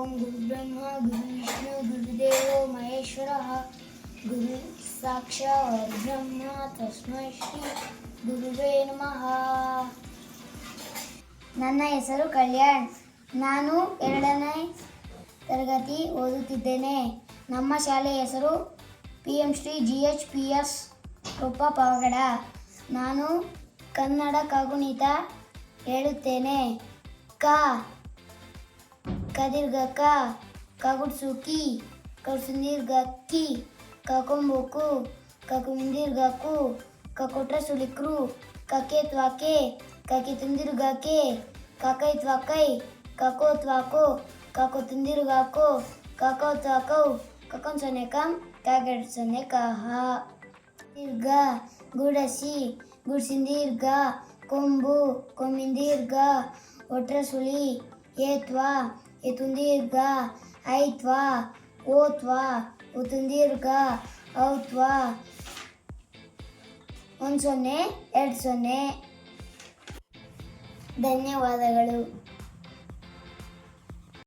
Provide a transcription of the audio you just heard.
ಓಂ ಗುರುಬ್ರಹ್ಮ ವಿಷ್ಣು ಗುರುದೇವ ಮಹೇಶ್ವರ ಗುರು ಸಾಕ್ಷಾತ್ ಬ್ರಹ್ಮ ತಸ್ಮೈ ಶ್ರೀ ಗುರುವೇ ನಮಃ ನನ್ನ ಹೆಸರು ಕಲ್ಯಾಣ್ ನಾನು ಎರಡನೇ ತರಗತಿ ಓದುತ್ತಿದ್ದೇನೆ ನಮ್ಮ ಶಾಲೆಯ ಹೆಸರು P M Shri G H P S Koppa Pavagada ನಾನು ಕನ್ನಡ ಕಗುಣಿತ ಹೇಳುತ್ತೇನೆ ಕ kadirgaka kakutsuki kakusundirgaki kakomboku kakumindirgaku kakotrasulikru kaketvake kakitundirgake kakaitvakei kakotvako kakotundirgako kakotvakau kakonsonekam kakertsonekaha దీర్ఘ గుడసి గుడిసిందీర్ఘ కొంబు కొమ్మిందీర్ఘ ఒట్రసులి ఏత్వ ಇದೀರ್ಘ ಐತ್ವ ಓತ್ವಾ ಉತುಂದೀರ್ಘ ಔತ್ವಾ ಒಂದು ಸೊನ್ನೆ ಎರಡು ಸೊನ್ನೆ ಧನ್ಯವಾದಗಳು